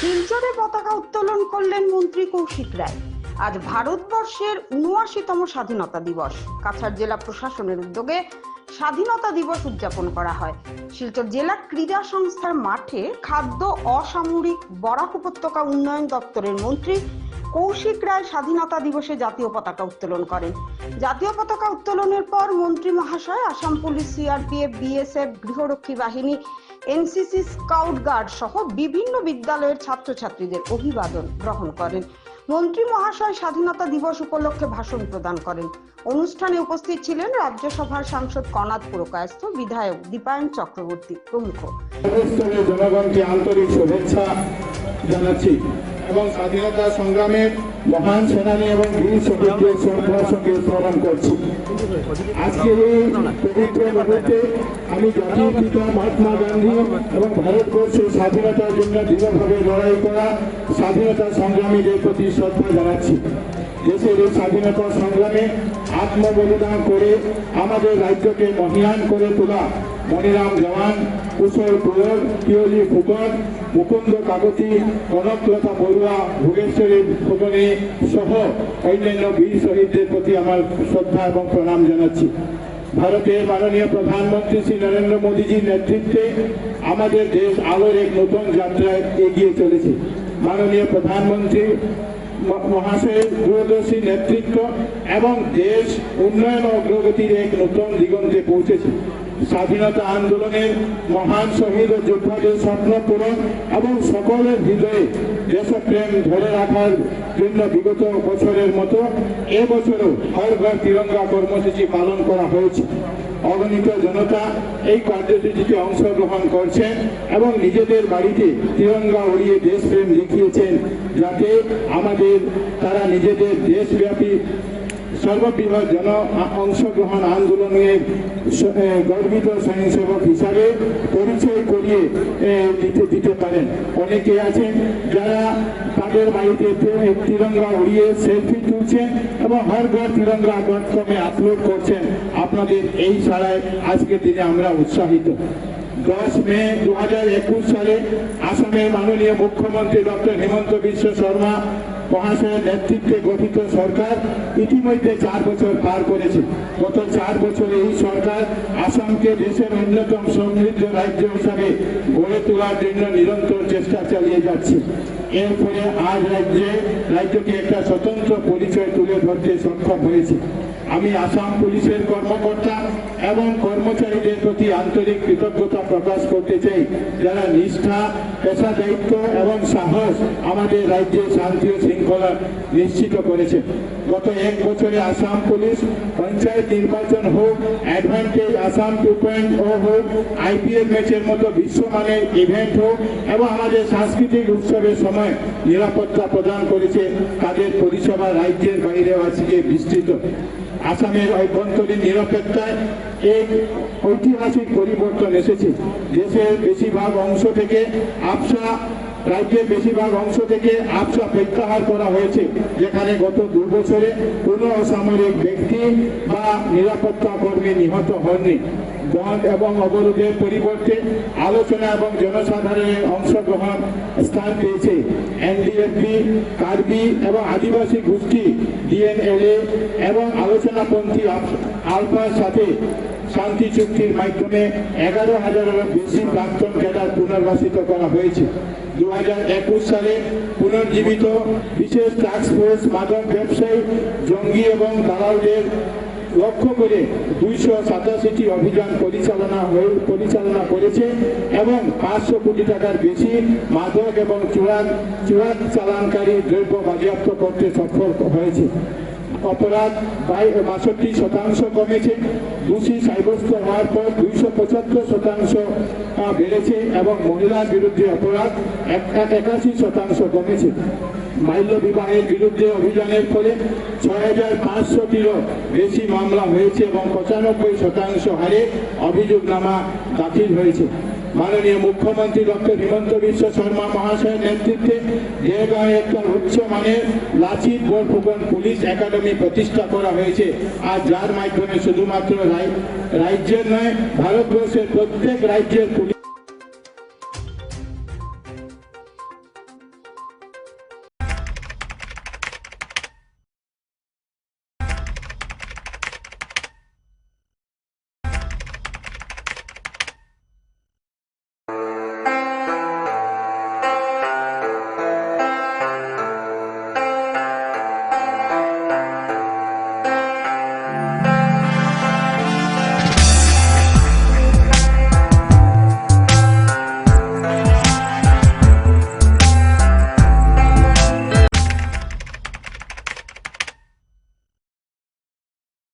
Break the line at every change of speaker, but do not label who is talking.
শিলচরে পতাকা উত্তোলন করলেন মন্ত্রী কৌশিক রায়। আজ ভারতবর্ষের উনআশিতম স্বাধীনতা দিবস। কাছাড় জেলা প্রশাসনের উদ্যোগে স্বাধীনতা দিবস উদযাপন করা হয়। শিলচর জেলা ক্রীড়া সংস্থার মাঠে খাদ্য অসামরিক বরাক উপত্যকা উন্নয়ন দপ্তরের মন্ত্রী কৌশিক রায় স্বাধীনতা দিবসে জাতীয় পতাকা উত্তোলন করেন। জাতীয় পতাকা উত্তোলনের পর মন্ত্রী মহাশয়, আসাম পুলিশ সিআরপিএফ, বিএসএফ, গৃহরক্ষী বাহিনী, এনসিসি স্কাউট গার্ড সহ বিভিন্ন বিদ্যালয়ের ছাত্রছাত্রীদের অভিবাদন গ্রহণ করেন। মন্ত্রী মহাশয় স্বাধীনতা দিবস উপলক্ষে ভাষণ প্রদান করেন। অনুষ্ঠানে উপস্থিত ছিলেন রাজ্যসভার সাংসদ কনাদ পুরকায়স্থ, বিধায়ক দীপায়ন চক্রবর্তী প্রমুখ।
জনগণকে আন্তরিক শুভেচ্ছা জানাচ্ছি। এবং স্বাধীনতা সংগ্রামের মহান সেনানী এবং বীর শহীদদের শ্রদ্ধার সঙ্গে স্মরণ করছি। আজকে এই পবিত্র মুহূর্তে আমি জাতীয় পিতা মহাত্মা গান্ধী এবং ভারতবর্ষের স্বাধীনতার জন্য দৃঢ়ভাবে লড়াই করা স্বাধীনতা সংগ্রামীদের প্রতি শ্রদ্ধা জানাচ্ছি। দেশের এই স্বাধীনতা সংগ্রামে আত্মবলিদান করে আমাদের রাজ্যকে মহিয়ান করে তোলা মনিরাম জওয়ান, কুশল কুয়র পিয়লি ফুকন, মুকুন্দ কাকতি, কনকলতা বড়ুয়া ভুবনেশ্বরী ফুকনে সহ অন্যান্য বীর শহীদদের প্রতি আমার শ্রদ্ধা এবং প্রণাম জানাচ্ছি। ভারতের মাননীয় প্রধানমন্ত্রী শ্রী নরেন্দ্র মোদীজির নেতৃত্বে আমাদের দেশ আলোর এক নতুন যাত্রায় এগিয়ে চলেছে। মাননীয় প্রধানমন্ত্রী মহাশয়ের দূরদর্শী নেতৃত্ব এবং দেশ উন্নয়ন অগ্রগতির এক নতুন দিগন্তে পৌঁছেছে। স্বাধীনতা আন্দোলনের মহান শহীদ ও যোদ্ধাদের স্বপ্ন পূরণ এবং সকলের হৃদয়ে দেশপ্রেম ধরে রাখার জন্য বিগত বছরের মতো এবছরও হর তিরঙ্গা কর্মসূচি পালন করা হয়েছে। অগণিত জনতা এই কার্যসূচিতে অংশগ্রহণ করছেন এবং নিজেদের বাড়িতে তিরঙ্গা উড়িয়ে দেশপ্রেম লিখিয়েছেন যাতে আমাদের, তারা নিজেদের দেশব্যাপী সর্ববৃহৎ জন অংশগ্রহণ আন্দোলনে গর্বিত স্বয়ংসেবক হিসাবে পরিচয় করিয়ে দিতে দিতে পারেন। অনেকে আছেন যারা তাদের বাড়িতে তিরঙ্গা উড়িয়ে সেলফি তুলছেন এবং হর ঘর তিরঙ্গা ডট আপলোড করছেন। আপনাদের এই ছাড়ায় আজকের দিনে আমরা উৎসাহিত। দশ মে দু হাজার একুশ সালে আসামের মাননীয় মুখ্যমন্ত্রী ডক্টর হেমন্ত বিশ্ব শর্মা মহাশয়ের নেতৃত্বে গঠিত সরকার ইতিমধ্যে চার বছর পার করেছে। গত চার বছরে এই সরকার আসামকে দেশের অন্যতম সমৃদ্ধ রাজ্য হিসাবে গড়ে তোলার জন্য নিরন্তর চেষ্টা চালিয়ে যাচ্ছে। এর ফলে আজ রাজ্যে রাজ্যকে একটা স্বতন্ত্র পরিচয় তুলে ধরতে সক্ষম হয়েছে। আমি আসাম পুলিশের কর্মকর্তা এবং কর্মচারীদের প্রতি আন্তরিক কৃতজ্ঞতা প্রকাশ করতে চাই। যারা নিষ্ঠা পেশা দায়িত্ব এবং সাহস আমাদের রাজ্যে শান্তি ও শৃঙ্খলা নিশ্চিত করেছে। গত এক বছরে আসাম পুলিশ পঞ্চায়েত নির্বাচন হোক, অ্যাডভান্টেজ আসাম টু পয়েন্ট ও হোক, আইপিএল ম্যাচের মতো বিশ্বমানের ইভেন্ট হোক এবং আমাদের সাংস্কৃতিক উৎসবের সময় নিরাপত্তা প্রদান করেছে, তাদের পরিষেবা রাজ্যের বাইরে আজকে বিস্তৃত। আসামের অভ্যন্তরীণ নিরাপত্তায় এক ঐতিহাসিক পরিবর্তন এসেছে। দেশের বেশিরভাগ অংশ থেকে আফসা রাজ্যের বেশিরভাগ অংশ থেকে আফসা প্রত্যাহার করা হয়েছে, যেখানে গত দু বছরে কোনো অসামরিক ব্যক্তি বা নিরাপত্তা কর্মী নিহত হননি। বন্ধ এবং অবরোধের পরিবর্তে আলোচনা এবং জনসাধারণের অংশগ্রহণ স্থান পেয়েছে। এনডিএফবি কার্বি এবং আদিবাসী গোষ্ঠী, ডিএনএলএ এবং আলোচনাপন্থী আলফার সাথে শান্তি চুক্তির মাধ্যমে এগারো হাজারেরও বেশি প্রাক্তন ক্যাডার পুনর্বাসিত করা হয়েছে। দু হাজার একুশ সালে পুনর্জীবিত বিশেষ টাস্ক ফোর্স মাদক ব্যবসায়ী, জঙ্গি এবং দালালদের লক্ষ্য করে দুইশো সাতাশিটি অভিযান পরিচালনা হয়ে, পরিচালনা করেছে এবং পাঁচশো কোটি টাকার বেশি মাদক এবং চূড়ান চূড়ান চালানকারী দ্রব্য বাজেয়াপ্ত করতে সফল হয়েছে। অপরাধ বাষট্টি শতাংশ কমেছে। দোষী সাব্যস্ত হওয়ার পর দুইশো পঁচাত্তর শতাংশ বেড়েছে এবং মহিলার বিরুদ্ধে অপরাধ এক- এক- একাশি শতাংশ কমেছে। বাল্য বিবাহের বিরুদ্ধে অভিযানের ফলে ছয় হাজার পাঁচশোটিরও বেশি মামলা হয়েছে এবং পঁচানব্বই শতাংশ হারে অভিযোগনামা দাখিল হয়েছে। মাননীয় মুখ্যমন্ত্রী ডক্টর হিমন্ত বিশ্ব শর্মা মহাশয়ের নেতৃত্বে দেহগাঁয়ে একটা উচ্চ মানের লাচিত বোরফুকন পুলিশ একাডেমি প্রতিষ্ঠা করা হয়েছে। আর যার মাধ্যমে শুধুমাত্র রাজ্যের নয়, ভারতবর্ষের প্রত্যেক রাজ্যের পুলিশ